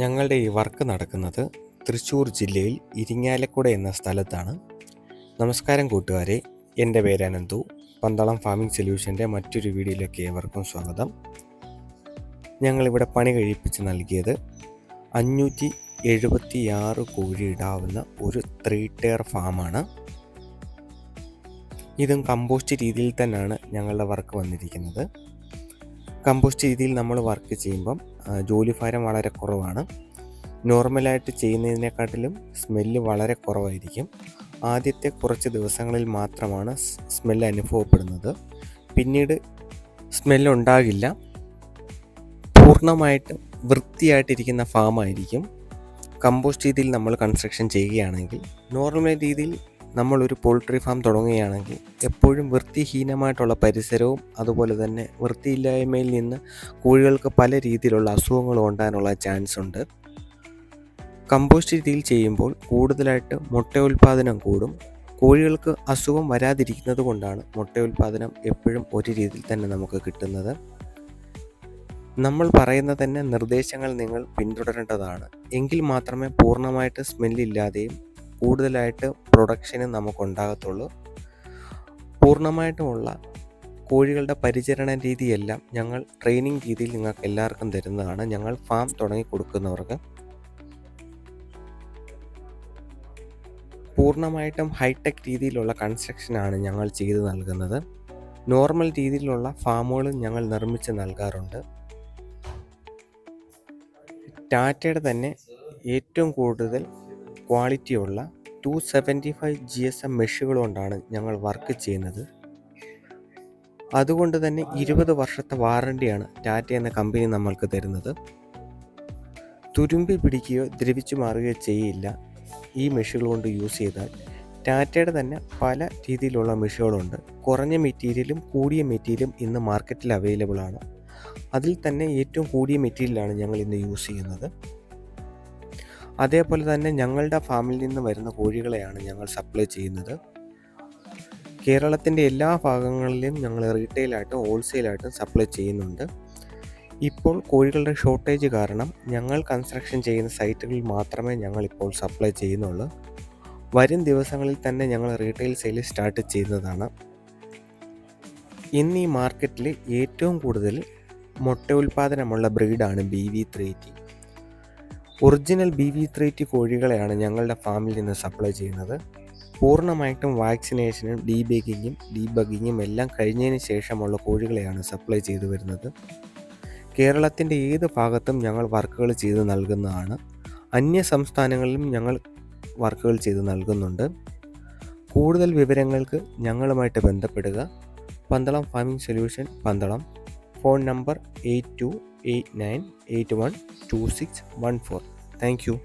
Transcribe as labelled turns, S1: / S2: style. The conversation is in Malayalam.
S1: ഞങ്ങളുടെ ഈ വർക്ക് നടക്കുന്നത് തൃശ്ശൂർ ജില്ലയിൽ ഇരിങ്ങാലക്കുട എന്ന സ്ഥലത്താണ് നമസ്കാരം കൂട്ടുകാരെ എൻ്റെ പേര് അനന്തു പന്തളം ഫാമിംഗ് സൊല്യൂഷൻ്റെ മറ്റൊരു വീഡിയോയിലേക്ക് ഏവർക്കും സ്വാഗതം ഞങ്ങളിവിടെ പണി കഴിപ്പിച്ച് നൽകിയത് അഞ്ഞൂറ്റി എഴുപത്തിയാറ് കോഴി ഇടാവുന്ന ഒരു ത്രീ ടയർ ഫാമാണ് ഇതും കമ്പോസ്റ്റ് രീതിയിൽ തന്നെയാണ് ഞങ്ങളുടെ വർക്ക് വന്നിരിക്കുന്നത് കമ്പോസ്റ്റ് രീതിയിൽ നമ്മൾ വർക്ക് ചെയ്യുമ്പം ഭാരം വളരെ കുറവാണ് നോർമലായിട്ട് ചെയ്യുന്നതിനെക്കാട്ടിലും സ്മെല്ല് വളരെ കുറവായിരിക്കും ആദ്യത്തെ കുറച്ച് ദിവസങ്ങളിൽ മാത്രമാണ് സ്മെല്ല് അനുഭവപ്പെടുന്നത് പിന്നീട് സ്മെല്ല് ഉണ്ടാകില്ല പൂർണ്ണമായിട്ട് വൃത്തിയായിട്ടിരിക്കുന്ന ഫാമായിരിക്കും കമ്പോസ്റ്റ് രീതിയിൽ നമ്മൾ കൺസ്ട്രക്ഷൻ ചെയ്യുകയാണെങ്കിൽ നോർമൽ രീതിയിൽ നമ്മളൊരു പോൾട്രി ഫാം തുടങ്ങുകയാണെങ്കിൽ എപ്പോഴും വൃത്തിഹീനമായിട്ടുള്ള പരിസരവും അതുപോലെ തന്നെ വൃത്തിയില്ലായ്മയിൽ നിന്ന് കോഴികൾക്ക് പല രീതിയിലുള്ള അസുഖങ്ങൾ ഉണ്ടാകാനുള്ള ചാൻസ് ഉണ്ട് കമ്പോസ്റ്റ് രീതിയിൽ ചെയ്യുമ്പോൾ കൂടുതലായിട്ട് മുട്ട ഉൽപ്പാദനം കൂടും കോഴികൾക്ക് അസുഖം വരാതിരിക്കുന്നത് കൊണ്ടാണ് മുട്ട ഉൽപ്പാദനം എപ്പോഴും ഒരു രീതിയിൽ തന്നെ നമുക്ക് കിട്ടുന്നത് നമ്മൾ പറയുന്ന തന്നെ നിർദ്ദേശങ്ങൾ നിങ്ങൾ പിന്തുടരേണ്ടതാണ് എങ്കിൽ മാത്രമേ പൂർണ്ണമായിട്ട് സ്മെല്ലില്ലാതെയും കൂടുതലായിട്ട് പ്രൊഡക്ഷന് നമുക്കുണ്ടാകത്തുള്ളൂ പൂർണ്ണമായിട്ടുമുള്ള കോഴികളുടെ പരിചരണ രീതിയെല്ലാം ഞങ്ങൾ ട്രെയിനിങ് രീതിയിൽ നിങ്ങൾക്ക് എല്ലാവർക്കും തരുന്നതാണ് ഞങ്ങൾ ഫാം തുടങ്ങി കൊടുക്കുന്നവർക്ക് പൂർണ്ണമായിട്ടും ഹൈടെക് രീതിയിലുള്ള കൺസ്ട്രക്ഷനാണ് ഞങ്ങൾ ചെയ്തു നൽകുന്നത് നോർമൽ രീതിയിലുള്ള ഫാമുകളും ഞങ്ങൾ നിർമ്മിച്ച് നൽകാറുണ്ട് ടാറ്റയുടെ തന്നെ ഏറ്റവും കൂടുതൽ ക്വാളിറ്റിയുള്ള two seventy five G S M മെഷുകളുകൊണ്ടാണ് ഞങ്ങൾ വർക്ക് ചെയ്യുന്നത് അതുകൊണ്ട് തന്നെ ഇരുപത് വർഷത്തെ വാറണ്ടിയാണ് ടാറ്റ എന്ന കമ്പനി നമ്മൾക്ക് തരുന്നത് തുരുമ്പി പിടിക്കുകയോ ദ്രവിച്ചു മാറുകയോ ചെയ്യില്ല ഈ മെഷുകൾ കൊണ്ട് യൂസ് ചെയ്താൽ ടാറ്റയുടെ തന്നെ പല രീതിയിലുള്ള മെഷുകളുണ്ട് കുറഞ്ഞ മെറ്റീരിയലും കൂടിയ മെറ്റീരിയലും ഇന്ന് മാർക്കറ്റിൽ അവൈലബിൾ ആണ് അതിൽ തന്നെ ഏറ്റവും കൂടിയ മെറ്റീരിയലാണ് ഞങ്ങൾ ഇന്ന് യൂസ് ചെയ്യുന്നത് അതേപോലെ തന്നെ ഞങ്ങളുടെ ഫാമിൽ നിന്ന് വരുന്ന കോഴികളെയാണ് ഞങ്ങൾ സപ്ലൈ ചെയ്യുന്നത് കേരളത്തിൻ്റെ എല്ലാ ഭാഗങ്ങളിലും ഞങ്ങൾ റീറ്റെയിലായിട്ടും ഹോൾസെയിലായിട്ടും സപ്ലൈ ചെയ്യുന്നുണ്ട് ഇപ്പോൾ കോഴികളുടെ ഷോർട്ടേജ് കാരണം ഞങ്ങൾ കൺസ്ട്രക്ഷൻ ചെയ്യുന്ന സൈറ്റുകളിൽ മാത്രമേ ഞങ്ങൾ ഇപ്പോൾ സപ്ലൈ ചെയ്യുന്നുള്ളൂ വരും ദിവസങ്ങളിൽ തന്നെ ഞങ്ങൾ റീറ്റെയിൽ സെയിൽ സ്റ്റാർട്ട് ചെയ്യുന്നതാണ് ഇന്ന് ഈ മാർക്കറ്റിൽ ഏറ്റവും കൂടുതൽ മുട്ട ഉൽപ്പാദനമുള്ള ബ്രീഡാണ് B V three T original B V three T കോഴികളെയാണ് ഞങ്ങളുടെ ഫാമിൽ നിന്ന് സപ്ലൈ ചെയ്യുന്നത് പൂർണ്ണമായിട്ടും വാക്സിനേഷനും ഡീ ബഗിങ്ങും എല്ലാം കഴിഞ്ഞതിന് ശേഷമുള്ള കോഴികളെയാണ് സപ്ലൈ ചെയ്തു വരുന്നത് കേരളത്തിൻ്റെ ഏത് ഭാഗത്തും ഞങ്ങൾ വർക്കുകൾ ചെയ്ത് നൽകുന്നതാണ് അന്യ സംസ്ഥാനങ്ങളിലും ഞങ്ങൾ വർക്കുകൾ ചെയ്ത് നൽകുന്നുണ്ട് കൂടുതൽ വിവരങ്ങൾക്ക് ഞങ്ങളുമായിട്ട് ബന്ധപ്പെടുക Pandalam farming solution Pandalam phone number eight two eight nine eight one two six one four thank you